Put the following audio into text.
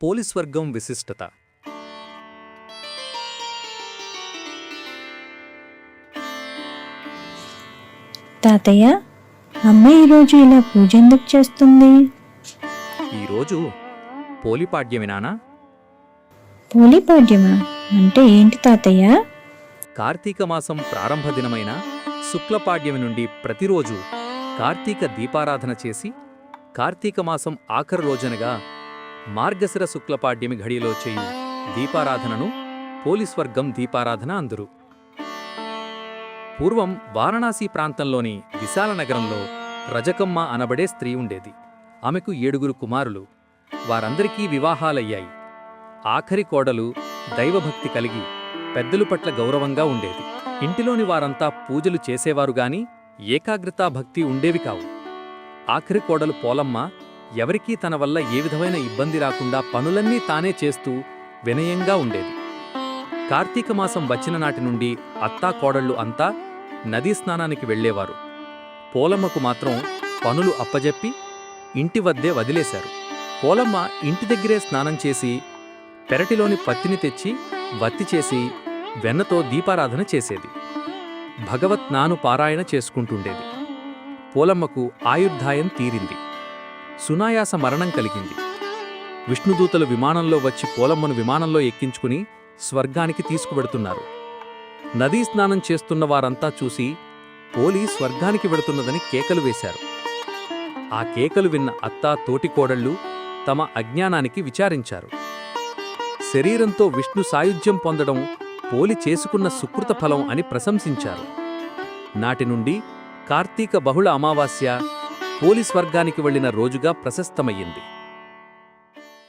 Police వర్గం విశిష్టత. తాతయ్య అమ్మ ఈరోజు ఇలా పూజ ఎందుకు చేస్తుంది? ఈరోజు పోలిపాడ్యమినానా పోలిపాడ్యమా అంటే ఏంటి తాతయ్య? కార్తీక మాసం ప్రారంభ దినమైన శుక్లపాడ్యమి నుండి ప్రతిరోజు కార్తీక దీపారాధన చేసి కార్తీక మాసం ఆఖరు రోజునగా మార్గశిర శుక్లపాడ్యమి ఘడియలో చేయు దీపారాధనను పోలీస్ వర్గం దీపారాధన అందురు. పూర్వం వారణాసి ప్రాంతంలోని విశాల నగరంలో రజకమ్మ అనబడే స్త్రీ ఉండేది. ఆమెకు ఏడుగురు కుమారులు. వారందరికీ వివాహాలయ్యాయి. ఆఖరి కోడలు దైవభక్తి కలిగి పెద్దలు పట్ల గౌరవంగా ఉండేది. ఇంటిలోని వారంతా పూజలు చేసేవారు గాని ఏకాగ్రతా భక్తి ఉండేవి కావు. ఆఖరి కోడలు పోలమ్మ ఎవరికీ తన వల్ల ఏ విధమైన ఇబ్బంది రాకుండా పనులన్నీ తానే చేస్తూ వినయంగా ఉండేది. కార్తీక మాసం వచ్చిన నాటి నుండి అత్తా కోడళ్ళు అంతా నదీ స్నానానికి వెళ్ళేవారు. పోలమ్మకు మాత్రం పనులు అప్పజెప్పి ఇంటి వద్దే వదిలేశారు. పోలమ్మ ఇంటి దగ్గరే స్నానం చేసి పెరటిలోని పత్తిని తెచ్చి వత్తి చేసి వెన్నతో దీపారాధన చేసేది. భగవత్ నాను పారాయణ చేసుకుంటుండేది. పోలమ్మకు ఆయుర్ధాయం తీరింది. సునాయాస మరణం కలిగింది. విష్ణుదూతలు విమానంలో వచ్చి పోలమ్మను విమానంలో ఎక్కించుకుని స్వర్గానికి తీసుకువెడుతున్నారు. నదీ స్నానం చేస్తున్న వారంతా చూసి పోలి స్వర్గానికి వెడుతున్నదని కేకలు వేశారు. ఆ కేకలు విన్న అత్తా తోటికోడళ్ళు తమ అజ్ఞానానికి విచారించారు. శరీరంతో విష్ణు సాయుధ్యం పొందడం పోలి చేసుకున్న సుకృత ఫలం అని ప్రశంసించారు. నాటి నుండి కార్తీక బహుళ అమావాస్య పోలీస్ వర్గానికి వెళ్ళిన రోజుగా ప్రశస్తమయ్యింది